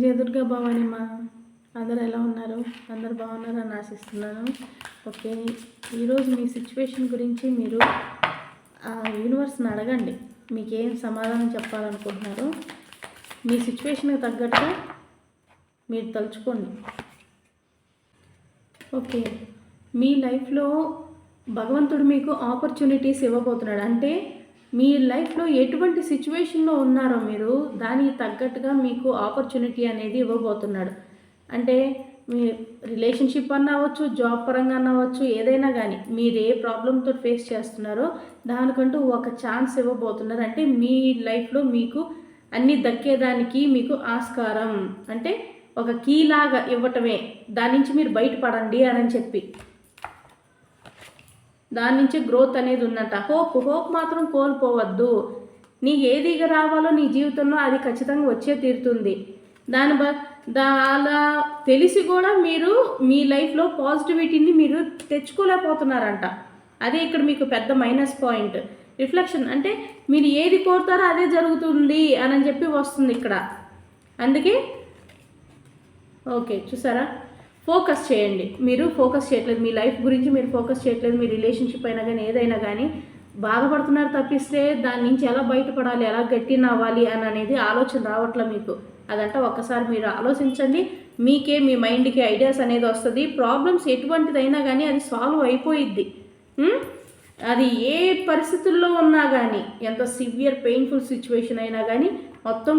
జయదుర్గా భవాని మా అందరు ఎలా ఉన్నారు? అందరు బాగున్నారని ఆశిస్తున్నాను. ఓకే ఈరోజు మీ సిచ్యువేషన్ గురించి మీరు ఆ యూనివర్స్ని అడగండి. మీకు ఏం సమాధానం చెప్పాలనుకుంటున్నారు? మీ సిచ్యువేషన్కి తగ్గట్టుగా మీరు తలుచుకోండి. ఓకే మీ లైఫ్లో భగవంతుడు మీకు ఆపర్చునిటీస్ ఇవ్వబోతున్నాడు. అంటే మీ లైఫ్లో ఎటువంటి సిచ్యువేషన్లో ఉన్నారో మీరు దానికి తగ్గట్టుగా మీకు ఆపర్చునిటీ అనేది ఇవ్వబోతున్నాడు. అంటే మీ రిలేషన్షిప్ అన్న అవ్వచ్చు జాబ్ పరంగా అన్న అవ్వచ్చు ఏదైనా కానీ మీరు ఏ ప్రాబ్లంతో ఫేస్ చేస్తున్నారో దానికంటూ ఒక ఛాన్స్ ఇవ్వబోతున్నారు. అంటే మీ లైఫ్లో మీకు అన్నీ దక్కేదానికి మీకు ఆస్కారం. అంటే ఒక కీ లాగా ఇవ్వటమే. దాని నుంచి మీరు బయటపడండి అని చెప్పి. దాని నుంచి గ్రోత్ అనేది ఉందంట. హోప్ హోప్ మాత్రం కోల్పోవద్దు. నీకు ఏది రావాలో నీ జీవితంలో అది ఖచ్చితంగా వచ్చే తీరుతుంది. దాని బ దా అలా తెలిసి కూడా మీరు మీ లైఫ్లో పాజిటివిటీని మీరు తెచ్చుకోలేకపోతున్నారంట. అదే ఇక్కడ మీకు పెద్ద మైనస్ పాయింట్ రిఫ్లెక్షన్ అంటే మీరు ఏది కోరుతారో అదే జరుగుతుంది అని చెప్పి వస్తుంది ఇక్కడ. అందుకే ఓకే చూసారా? ఫోకస్ చేయండి. మీరు ఫోకస్ చేయట్లేదు. మీ లైఫ్ గురించి మీరు ఫోకస్ చేయట్లేదు. మీ రిలేషన్షిప్ అయినా కానీ ఏదైనా కానీ బాధపడుతున్నారు తప్పిస్తే దాని నుంచి ఎలా బయటపడాలి? ఎలా గట్టిన అవ్వాలి అని అనేది ఆలోచన రావట్లే మీకు. అదంటే ఒక్కసారి మీరు ఆలోచించండి. మీకే మీ మైండ్కి ఐడియాస్ అనేది వస్తుంది. ప్రాబ్లమ్స్ ఎటువంటిదైనా కానీ అది సాల్వ్ అయిపోయిద్ది. అది ఏ పరిస్థితుల్లో ఉన్నా కానీ ఎంత సివియర్ పెయిన్ఫుల్ సిచ్యువేషన్ అయినా కానీ మొత్తం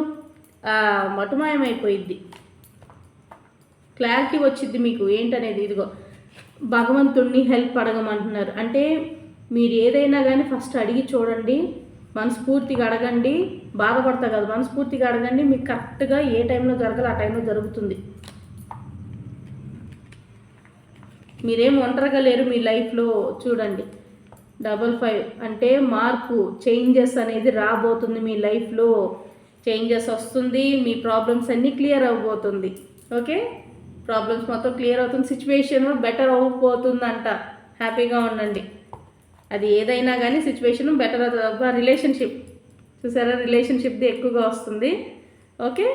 మటుమాయమైపోయిద్ది. క్లారిటీ వచ్చింది మీకు ఏంటనేది? ఇదిగో భగవంతుణ్ణి హెల్ప్ అడగమంటున్నారు. అంటే మీరు ఏదైనా కానీ ఫస్ట్ అడిగి చూడండి మనస్ఫూర్తిగా అడగండి బాధపడతా కదా మనస్ఫూర్తిగా అడగండి మీకు కరెక్ట్గా ఏ టైంలో జరగాలి ఆ టైంలో జరుగుతుంది. మీరేం ఒంటరిగా లేరు మీ లైఫ్లో చూడండి. డబల్ ఫైవ్ అంటే మార్పు చేంజెస్ అనేది రాబోతుంది మీ లైఫ్లో. చేంజెస్ వస్తుంది మీ ప్రాబ్లమ్స్ అన్నీ క్లియర్ అవ్వబోతుంది. ఓకే? ప్రాబ్లమ్స్ మొత్తం క్లియర్ అవుతుంది సిచ్యువేషన్ బెటర్ అవ్వబోతుందంట. హ్యాపీగా ఉండండి. అది ఏదైనా కానీ సిచ్యువేషన్ బెటర్ అవుతుంది. రిలేషన్షిప్ చూసారా? రిలేషన్షిప్ది ఎక్కువగా వస్తుంది. ఓకే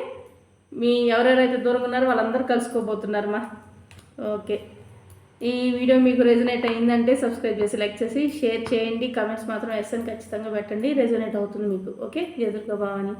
మీ ఎవరెవరైతే దూరంగా ఉన్నారో వాళ్ళందరూ కలుసుకోబోతున్నారు మా ఓకే ఈ వీడియో మీకు రెజనేట్ అయిందంటే సబ్స్క్రైబ్ చేసి లైక్ చేసి షేర్ చేయండి. కమెంట్స్ మాత్రం ఎస్ఎన్ ఖచ్చితంగా పెట్టండి. రెజనేట్ అవుతుంది మీకు. ఓకే ఎదురుగా భావని.